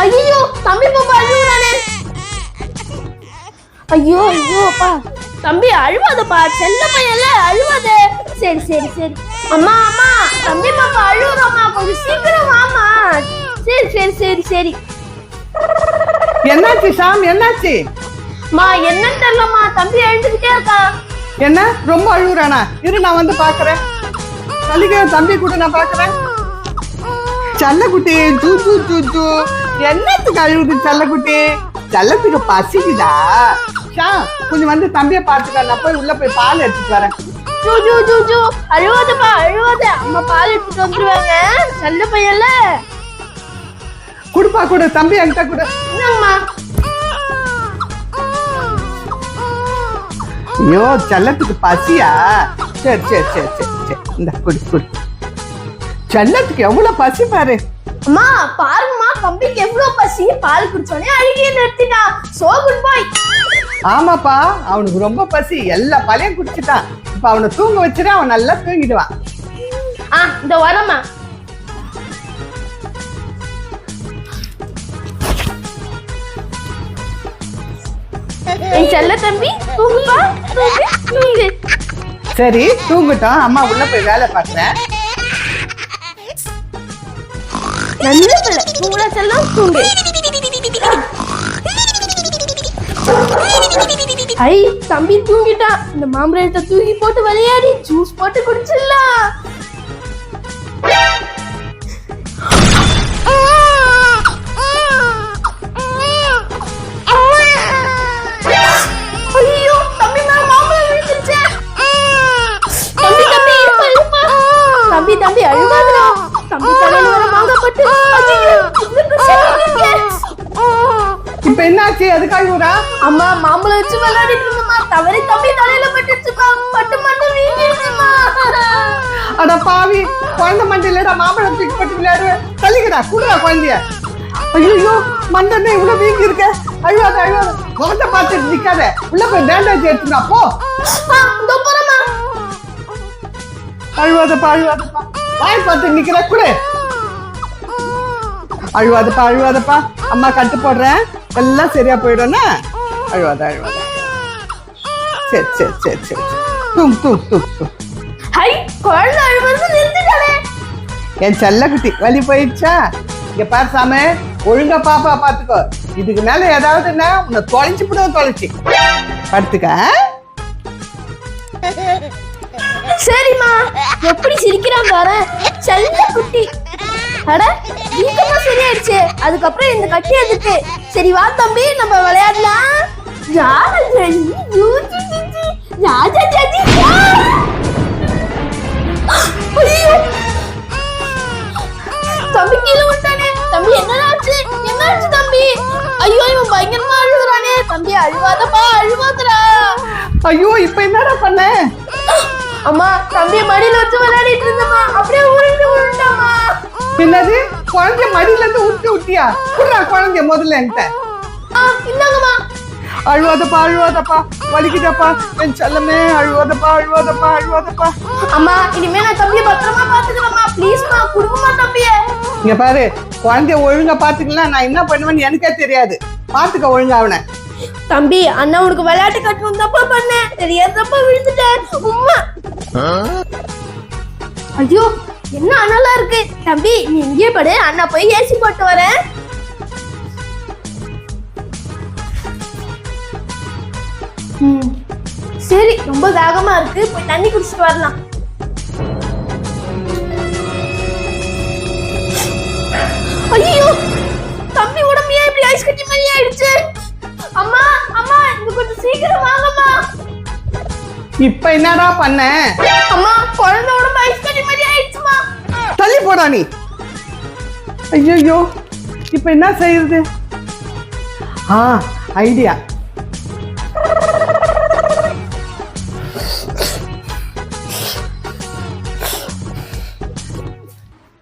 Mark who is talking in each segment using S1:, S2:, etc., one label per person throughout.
S1: ஐயோ தம்பி பாப்பா அழுகுறானே ஐயோ ஐயோ அப்பா. தம்பி அழுவாதப்பா. செல்ல பையன்ல அழுவாத. சரி சரி சரி. அம்மா அம்மா தம்பி பாப்பா அழுகுறாமா கொஞ்சம் சீக்கிரம் வாமா சரி சரி சரி சரி.
S2: என்னாச்சு ஷாம் என்னாச்சு?
S1: மா என்னன்னு தெரியலம்மா. தம்பி எழுந்துக்கிட்டே இருக்கான்
S2: என்ன? ரொம்ப அழுகுறானா இரு நான் வந்து பாக்குறேன் கலிக்க தம்பி கூட நான் பாக்குறேன் செல்லக்குட்டி ஜூ ஜூ ஜூ ஜூ. என்னத்துக்கு அழுகுது செல்லக்குட்டி? செல்லத்துக்கு பசிக்குதா? ஷாம் கொஞ்சம் வந்து தம்பியை பார்த்துக்க. நான் போய் உள்ள போய் பால் எடுத்துட்டு வரேன்.
S1: ஜூ ஜூ ஜூ ஜூ. அழுவாதப்பா அழுவாத. அம்மா பால் எடுத்துட்டு வந்துருவாங்க. செல்ல பையன்ல
S2: குடுப்பா கூட. தம்பி என்கிட்ட கூட.
S1: என்னங்கம்மா
S2: ஐயோ செல்லத்துக்கு பசியா? சரி சரி சரி சரி சரி. இந்த குடி குடி. செல்லத்துக்கு எவ்வளவு பசி பாரு.
S1: அம்மா பாருங்கம்மா தம்பிக்கு எவ்வளவு பசி? பால் குடிச்சோடனே அழுகிய நிறுத்தினா சோ குட் பாய்
S2: ஆமாப்பா அவனுக்கு ரொம்ப பசி. எல்லா பழையும் குடிச்சிட்டான். இப்ப அவனை தூங்க வச்சுட்டு அவன் நல்லா தூங்கிடுவான்.
S1: ஆ இந்த வரம்மா. என் செல்ல தம்பி தூங்குப்பா தூங்கு
S2: சரி தூங்கட்டும். அம்மா உள்ள போய் வேலை பார்க்கறேன்.
S1: நல்ல பிள்ளை தூங்குடா செல்லம் தூங்கு. ஐ தம்பி தூங்கிட்டான் இந்த மாம்பழத்தை தூக்கி போட்டு விளையாடி ஜூஸ் போட்டு குடிச்சிடலாம்.
S2: என்னாச்சு எதுக்காக ஊரா
S1: அம்மா மாம்பழம் வச்சு விளையாடிட்டு இருந்தம்மா தவறி தம்பி தலையில பட்டுச்சுப்பா பட்டு மட்டும் வீங்கிடுச்சுமா
S2: அட பாவி குழந்தை மண்டையிலடா மாம்பழம் தூக்கி பட்டு விளையாடுவேன் தள்ளிக்கடா குடுறா குழந்தைய. ஐயோ மண்டை இவ்வளவு வீங்கி இருக்க அழுவாத அழுவாத முகத்தை பார்த்துட்டு நிக்காத. உள்ள போய் பேண்டேஜ் எடுத்துனா போ.
S1: இதோ போறமா
S2: அழுவாதப்பா அழுவாதப்பா வாய் பார்த்து நிக்கிற கூட. அழுவாதப்பா அழுவாதப்பா. அம்மா கட்டு போடுறேன். எல்லாம் சரியா போயிடும்னா? அழுவாத அழுவாத. சரி சரி சரி சரி தூங் தூங் தூங் தூங்
S1: ஹை குழந்தை அழுவது
S2: என் செல்லக்குட்டி வலி போயிடுச்சா? இங்க பாரு சாமி ஒழுங்கா பாப்பா பாத்துக்கோ இதுக்கு மேல ஏதாவதுன்னா உன்னை தொலைச்சு விட தொலைச்சு. படுத்துக்க?
S1: சரிம்மா. எப்படி சிரிக்கிறான் பாரு. செல்ல குட்டி. அட வீக்கமா சரியாயிடுச்சு. அதுக்கப்புறம் இந்த கட்டி எதுக்கு? சரி வா தம்பி நம்ம விளையாடலாம். தம்பி கீழே விட்டானே. தம்பி என்னடாச்சு? என்னாச்சு தம்பி? ஐயோ இவன் பயங்கரமா அழுகுறானே. தம்பி அழுவாதப்பா அழுவாதடா.
S2: ஐயோ இப்ப என்னடா பண்ண?
S1: அம்மா தம்பியை மடியில வச்சு விளையாடிட்டு இருந்தம்மா. அப்படியே உருண்டு உருண்டாமா
S2: என்னது குழந்தைய மடியில இருந்து விட்டு விட்டியா குடுறா குழந்தைய முதல்ல என்கிட்ட.
S1: ஆ இந்தாங்கம்மா.
S2: அழுவாதப்பா அழுவாதப்பா. வலிக்குதப்பா. என் செல்லமே அழுவாதப்பா அழுவாதப்பா அழுவாதப்பா.
S1: அம்மா இனிமே நான் தம்பியை பத்திரமா பாத்துக்கிறேம்மா ப்ளீஸ்மா குடும்பமா தம்பிய.
S2: இங்க பாரு குழந்தைய ஒழுங்கா பாத்துக்கலாம் நான் என்ன பண்ணுவேன்னு எனக்கே தெரியாது. பாத்துக்க ஒழுங்கா அவனை.
S1: தம்பி அண்ணா உனக்கு விளையாட்டு கட்டணும் தப்பா பண்ணேன். தெரியாத தப்பா விழுந்துட்டேன். உம்மா. ஐயோ என்ன அனலா இருக்கு? தம்பி நீ இங்கே படு. அண்ணா போய் ஏசி போட்டு வரேன் சரி ரொம்ப தாகமா இருக்கு. போய் தண்ணி குடிச்சிட்டு வரலாம். ஐயோ தம்பி உடம்பு ஏன் இப்படி ஐஸ் கட்டி மாதிரி ஆயிடுச்சு. அம்மா அம்மா இங்க கொஞ்சம் சீக்கிரம் வாங்கம்மா.
S2: இப்ப என்னடா பண்ண?
S1: அம்மா குழந்தை உடம்பு ஐஸ்
S2: தள்ளி போடா நீ. ஐயோ இப்ப என்ன செய்யறது ஆ ஐடியா.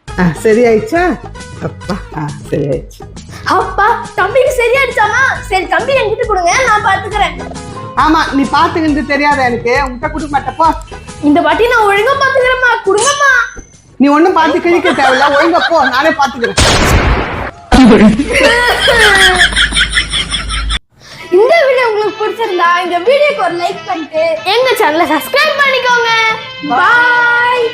S2: ஆ சரியாயிடுச்சா? அப்பா ஆ சரியாயிடுச்சு.
S1: அப்பா தம்பிக்கு சரியாயிடுச்சாமா? சரி தம்பி என்கிட்ட கொடுங்க நான் பாத்துக்கிறேன்.
S2: ஆமா நீ பாத்துக்கிட்டு தெரியாத எனக்கு. உன்கிட்ட கொடுக்க மாட்டேன் போ.
S1: இந்த வாட்டி நான் ஒழுங்கா பாத்துக்கிறேம்மா குடும்பமா
S2: நீ ஒண்ணும் பார்த்து கிழிக்க தேவையில்ல. ஒழுங்கா போ. நானே பாத்துக்கிறேன்
S1: இந்த வீடியோ உங்களுக்கு பிடிச்சிருந்தா இந்த வீடியோக்கு ஒரு லைக் பண்ணிட்டு எங்க சேனலை சப்ஸ்கிரைப் பண்ணிக்கோங்க. பாய்